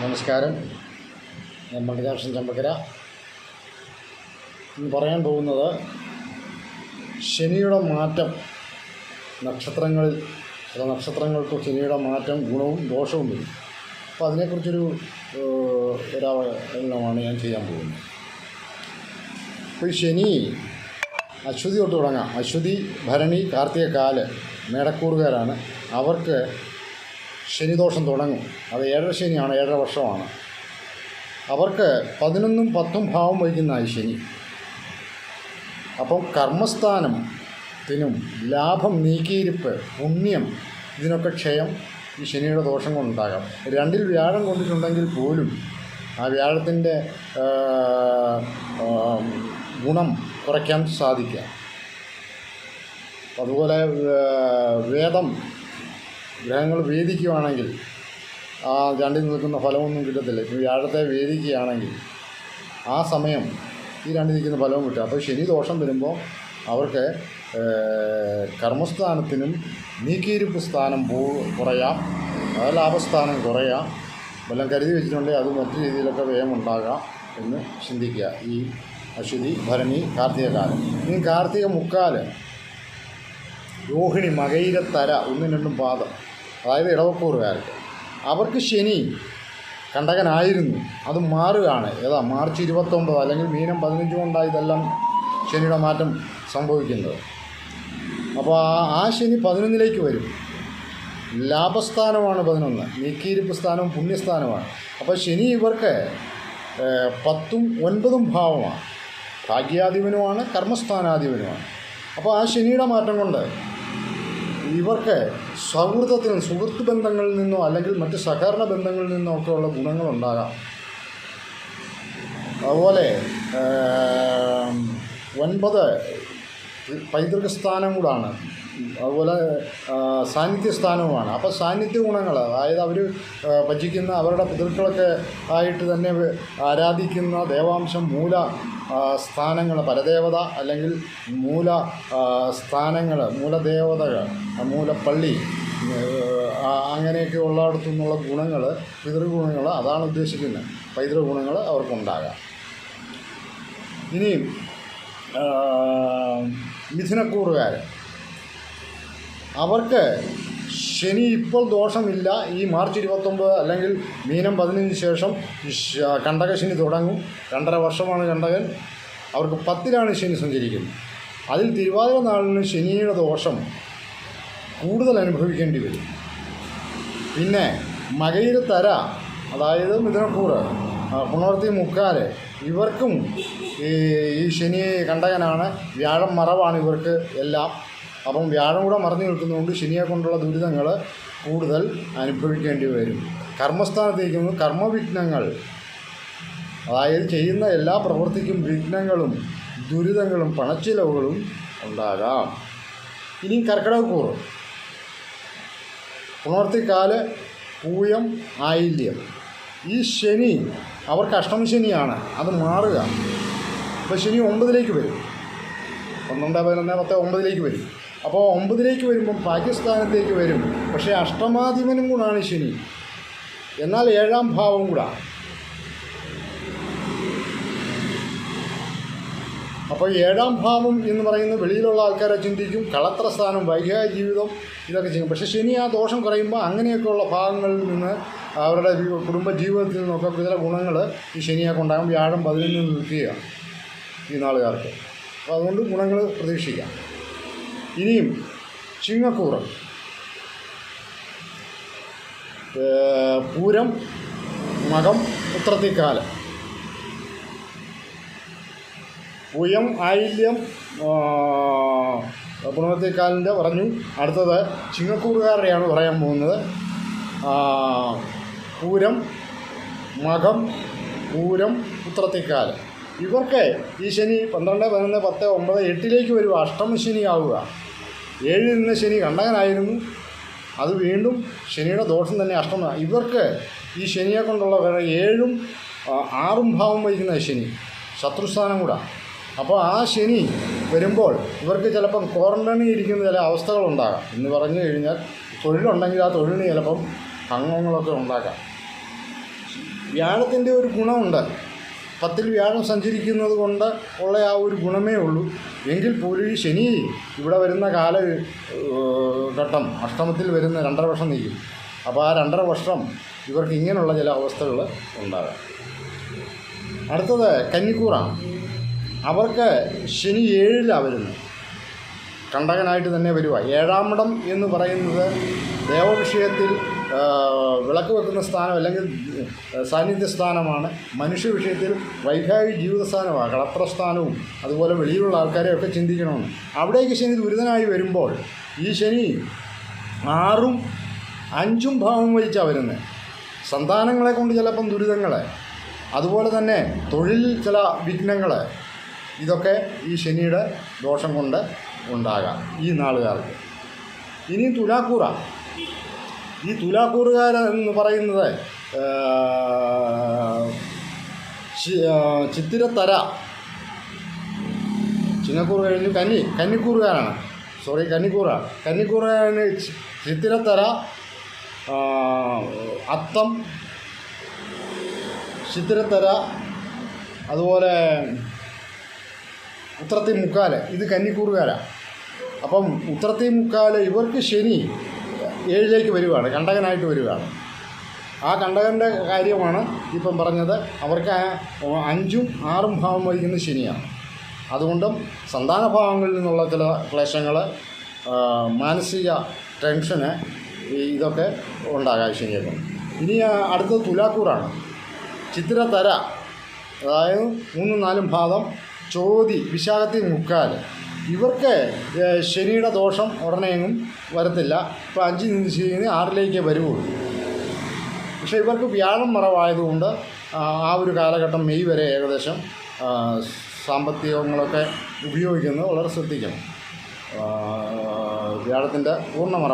നമസ്കാരം. ഞാൻ മണിരാക്ഷൻ ചമ്പക്കര. ഇന്ന് പറയാൻ പോകുന്നത് ശനിയുടെ മാറ്റം നക്ഷത്രങ്ങളിൽ ചില നക്ഷത്രങ്ങൾക്ക് ശനിയുടെ മാറ്റം ഗുണവും ദോഷവും വരും. അപ്പോൾ അതിനെക്കുറിച്ചൊരു ഒരാളാണ് ഞാൻ ചെയ്യാൻ പോകുന്നത്. അപ്പോൾ ഈ ശനി അശ്വതി തൊട്ട് തുടങ്ങാം. അശ്വതി ഭരണി കാർത്തിക കാൽ മേടക്കൂറുകാരാണ്. അവർക്ക് ശനിദോഷം തുടങ്ങും. അത് ഏഴര ശനിയാണ് ഏഴര വർഷമാണ്. അവർക്ക് പതിനൊന്നും പത്തും ഭാവം വഹിക്കുന്ന ഈ ശനി. അപ്പം കർമ്മസ്ഥാനത്തിനും ലാഭം നീക്കിയിരിപ്പ് പുണ്യം ഇതിനൊക്കെ ക്ഷയം ഈ ശനിയുടെ ദോഷം കൊണ്ടുണ്ടാകാം. രണ്ടിൽ വ്യാഴം കൊണ്ടിട്ടുണ്ടെങ്കിൽ പോലും ആ വ്യാഴത്തിന്റെ ഗുണം കുറയ്ക്കാൻ സാധിക്കാം അതുപോലെ വേദം ഗ്രഹങ്ങൾ വേദിക്കുകയാണെങ്കിൽ ആ രണ്ടിൽ നിൽക്കുന്ന ഫലമൊന്നും കിട്ടത്തില്ല. ഇപ്പോൾ വ്യാഴത്തെ വേദിക്കുകയാണെങ്കിൽ ആ സമയം ഈ രണ്ടിൽ നിൽക്കുന്ന ഫലവും കിട്ടും. അപ്പോൾ ശനി ദോഷം വരുമ്പോൾ അവർക്ക് കർമ്മസ്ഥാനത്തിനും നീക്കിയിരിപ്പ് സ്ഥാനം പോ കുറയാം. ലാഭസ്ഥാനം കുറയാം. വല്ലതും കരുതി വെച്ചിട്ടുണ്ടെങ്കിൽ അത് മറ്റു രീതിയിലൊക്കെ വ്യയം ഉണ്ടാകാം എന്ന് ചിന്തിക്കുക. ഈ അശ്വതി ഭരണി കാർത്തിക കാലം ഇനി കാർത്തിക മുക്കാൽ. രോഹിണി മകയിരത്തര ഒന്നും രണ്ടും പാദം. അതായത് ഇടവക്കൂറുകാർക്ക് അവർക്ക് ശനി കണ്ടകനായിരുന്നു. അത് മാറുകയാണ്. ഏതാ? മാർച്ച് ഇരുപത്തൊമ്പത് അല്ലെങ്കിൽ മീനം പതിനഞ്ച് കൊണ്ടാണ് ഇതെല്ലാം ശനിയുടെ മാറ്റം സംഭവിക്കുന്നത്. അപ്പോൾ ആ ശനി പതിനൊന്നിലേക്ക് വരും. ലാഭസ്ഥാനമാണ് പതിനൊന്ന്. നീക്കിയിരിപ്പ് സ്ഥാനവും പുണ്യസ്ഥാനമാണ്. അപ്പോൾ ശനി ഇവർക്ക് പത്തും ഒൻപതും ഭാവമാണ്. ഭാഗ്യാധിപനുമാണ് കർമ്മസ്ഥാനാധിപനുമാണ്. അപ്പോൾ ആ ശനിയുടെ മാറ്റം കൊണ്ട് ഇവർക്ക് സൗഹൃദത്തിനും സുഹൃത്ത് ബന്ധങ്ങളിൽ നിന്നോ അല്ലെങ്കിൽ മറ്റ് സഹകരണ ബന്ധങ്ങളിൽ നിന്നോ ഒക്കെ ഉള്ള ഗുണങ്ങളുണ്ടാകാം. അതുപോലെ ഒൻപത് പൈതൃക സ്ഥാനം കൂടാണ്. അതുപോലെ സാന്നിധ്യ സ്ഥാനവുമാണ് അപ്പോൾ സാന്നിധ്യ ഗുണങ്ങൾ അതായത് അവർ ഭജിക്കുന്ന അവരുടെ പിതൃക്കളൊക്കെ ആയിട്ട് തന്നെ ആരാധിക്കുന്ന ദേവാംശം മൂല സ്ഥാനങ്ങൾ പരദേവത അല്ലെങ്കിൽ മൂല സ്ഥാനങ്ങൾ മൂലദേവതകൾ മൂലപ്പള്ളി അങ്ങനെയൊക്കെ ഉള്ളിടത്തു നിന്നുള്ള ഗുണങ്ങൾ പിതൃഗുണങ്ങൾ അതാണ് ഉദ്ദേശിക്കുന്നത്. പൈതൃക ഗുണങ്ങൾ അവർക്കുണ്ടാകാം. ഇനിയും ആ, മിഥുനക്കൂറുകാർ അവർക്ക് ശനി ഇപ്പോൾ ദോഷമില്ല. ഈ മാർച്ച് ഇരുപത്തൊമ്പത് അല്ലെങ്കിൽ മീനം പതിനഞ്ചിന് ശേഷം കണ്ടക ശനി തുടങ്ങും. രണ്ടര വർഷമാണ് കണ്ടകൻ. അവർക്ക് പത്തിലാണ് ശനി സഞ്ചരിക്കുന്നത്. അതിൽ തിരുവാതിര നാളിന് ശനിയുടെ ദോഷം കൂടുതൽ അനുഭവിക്കേണ്ടി വരും. പിന്നെ മകയിര തര അതായത് മിഥുനക്കൂറ് ആ, പുണർത്തി മുക്കാൽ ഇവർക്കും ഈ ശനി കണ്ടകനാണ് വ്യാഴം മറവാണ് ഇവർക്ക് എല്ലാം. അപ്പം വ്യാഴം കൂടെ മറഞ്ഞു നിൽക്കുന്നതുകൊണ്ട് ശനിയെ കൊണ്ടുള്ള ദുരിതങ്ങൾ കൂടുതൽ അനുഭവിക്കേണ്ടി വരും. കർമ്മസ്ഥാനത്തേക്കും കർമ്മവിഘ്നങ്ങൾ അതായത് ചെയ്യുന്ന എല്ലാ പ്രവൃത്തിക്കും വിഘ്നങ്ങളും ദുരിതങ്ങളും പണച്ചിലവുകളും ഉണ്ടാകാം. ഇനി കർക്കിടകക്കൂറ്. പുണർത്തിക്കാൽ പൂയം ആയില്യം. ഈ ശനി അവർക്ക് അഷ്ടമശനിയാണ് അത് മാറുക. അപ്പോൾ ശനി ഒമ്പതിലേക്ക് വരും. പന്ത്രണ്ട് പതിനൊന്ന് പത്ത് ഒമ്പതിലേക്ക് വരും. അപ്പോൾ ഒമ്പതിലേക്ക് വരുമ്പം പാകിസ്ഥാനത്തേക്ക് വരും. പക്ഷേ അഷ്ടമാധിപനും കൂടാണ് ശനി. എന്നാൽ ഏഴാം ഭാവം കൂടാ. അപ്പോൾ ഏഴാം ഭാവം എന്ന് പറയുന്നത് വെളിയിലുള്ള ആൾക്കാരെ ചിന്തിക്കും. കളത്ര സ്ഥാനം വൈകാരിക ജീവിതം ഇതൊക്കെ ചെയ്യും. പക്ഷേ ശനി ആ ദോഷം കുറയുമ്പോൾ അങ്ങനെയൊക്കെയുള്ള ഭാഗങ്ങളിൽ നിന്ന് അവരുടെ കുടുംബ ജീവിതത്തിൽ നിന്നൊക്കെ ചില ഗുണങ്ങൾ ഈ ശനിയൊക്കെ ഉണ്ടാകും വ്യാഴം പതിനൊന്നിൽ നിൽക്കുകയാണ് ഈ നാളുകാർക്ക്. അപ്പോൾ അതുകൊണ്ട് ഗുണങ്ങൾ പ്രതീക്ഷിക്കാം. ഇനിയും ചിങ്ങക്കൂറ്. പൂരം മകം ഉത്രത്തിക്കാലം. പൂയം ആയില്യം പുണർത്തിക്കാലിന്റെ പറഞ്ഞു. അടുത്തത് ചിങ്ങക്കൂറുകാരുടെയാണ് പറയാൻ പോകുന്നത്. പൂരം മകം പൂരം ഉത്രത്തിക്കാലം. ഇവർക്ക് ഈ ശനി പന്ത്രണ്ട് പതിനൊന്ന് പത്ത് ഒമ്പത് എട്ടിലേക്ക് വരും അഷ്ടമശനി ആവുക. ഏഴിൽ നിന്ന് ശനി കണ്ടകനായിരുന്നു. അത് വീണ്ടും ശനിയുടെ ദോഷം തന്നെ അഷ്ടമ ഇവർക്ക് ഈ ശനിയെ കൊണ്ടുള്ള വേറെ ഏഴും ആറും ഭാവം വഹിക്കുന്ന ശനി ശത്രുസ്ഥാനം കൂടെ. അപ്പോൾ ആ ശനി വരുമ്പോൾ ഇവർക്ക് ചിലപ്പം ക്വാറന്റൈനിൽ ഇരിക്കുന്ന ചില അവസ്ഥകളുണ്ടാകാം എന്ന് പറഞ്ഞു കഴിഞ്ഞാൽ തൊഴിലുണ്ടെങ്കിൽ ആ തൊഴിലിന് ചിലപ്പം ഭംഗങ്ങളൊക്കെ ഉണ്ടാക്കാം വ്യാഴത്തിന്റെ ഒരു ഗുണമുണ്ട്. പത്തിൽ വ്യാഴം സഞ്ചരിക്കുന്നത് കൊണ്ട് ഉള്ള ആ ഒരു ഗുണമേ ഉള്ളൂ. എങ്കിൽ പോലും ഈ ശനി ഇവിടെ വരുന്ന കാല ഘട്ടം അഷ്ടമത്തിൽ വരുന്ന രണ്ടര വർഷം നീക്കും. അപ്പോൾ ആ രണ്ടര വർഷം ഇവർക്ക് ഇങ്ങനെയുള്ള ചില അവസ്ഥകൾ ഉണ്ടാകാം. അടുത്തത് കന്നിക്കൂറാണ്. അവർക്ക് ശനി ഏഴിലാണ് വരുന്നത്. കണ്ടകനായിട്ട് തന്നെ വരിക ഏഴാമിടം എന്ന് പറയുന്നത് ദേവവിഷയത്തിൽ വിളക്ക് വെക്കുന്ന സ്ഥാനം അല്ലെങ്കിൽ സാന്നിധ്യ സ്ഥാനമാണ്. മനുഷ്യ വിഷയത്തിൽ വൈകാരിക ജീവിത സ്ഥാനമാണ് കളപ്രസ്ഥാനവും അതുപോലെ വെളിയിലുള്ള ആൾക്കാരെയൊക്കെ ചിന്തിക്കണമെന്ന്. അവിടേക്ക് ശനി ദുരിതനായി വരുമ്പോൾ ഈ ശനി ആറും അഞ്ചും ഭാവം വഹിച്ചാണ് വരുന്നത് സന്താനങ്ങളെ കൊണ്ട് ചിലപ്പം ദുരിതങ്ങൾ അതുപോലെ തന്നെ തൊഴിലിൽ ചില വിഘ്നങ്ങൾ ഇതൊക്കെ ഈ ശനിയുടെ ദോഷം കൊണ്ട് ഉണ്ടാകാം ഈ നാളുകാർക്ക്. ഇനി തുലാക്കൂറ. ഈ തുലാക്കൂറുകാരൻ എന്ന് പറയുന്നത് ചിത്തിരത്തര. ചിന്നക്കൂർ കഴിഞ്ഞ് കന്നി കന്നിക്കൂറുകാരാണ്. സോറി കന്നിക്കൂറാണ് കന്നിക്കൂറുകാരന് ചി- ചിത്തിരത്തര അത്തം ചിത്തിരത്തര അതുപോലെ ഉത്രത്തി മുക്കാൽ ഇത് കന്നിക്കൂറുകാരാണ് അപ്പം ഉത്രത്തി മുക്കാൽ ഇവർക്ക് ശനി. ഏഴിലേക്ക് വരികയാണ് കണ്ടകനായിട്ട് വരികയാണ് ആ കണ്ടകന്റെ കാര്യമാണ് ഇപ്പം പറഞ്ഞത്. അവർക്ക് അഞ്ചും ആറും ഭാവം വഹിക്കുന്ന ശനിയാണ്. അതുകൊണ്ടും സന്താന ഭാവങ്ങളിൽ നിന്നുള്ള ചില ക്ലേശങ്ങൾ മാനസിക ടെൻഷന് ഇതൊക്കെ ഉണ്ടാകാം ശനിയൊക്കെ. ഇനി അടുത്തത് തുലാക്കൂറാണ്. ചിത്രതര അതായത് മൂന്നും നാലും ഭാഗം ചോതി വിശാഖത്തിൽ മുക്കാൽ ഇവർക്ക് ശനിയുടെ ദോഷം ഉടനെയെങ്ങും വരത്തില്ല. ഇപ്പോൾ അഞ്ചിൽ നിന്ന് ശനി ആറിലേക്ക് വരുവുള്ളൂ പക്ഷേ ഇവർക്ക് വ്യാഴം മറവായതുകൊണ്ട് ആ ഒരു കാലഘട്ടം മെയ് വരെ ഏകദേശം സാമ്പത്തികങ്ങളൊക്കെ ഉപയോഗിക്കുന്നത് വളരെ ശ്രദ്ധിക്കണം. വ്യാഴത്തിന്റെ പൂർണ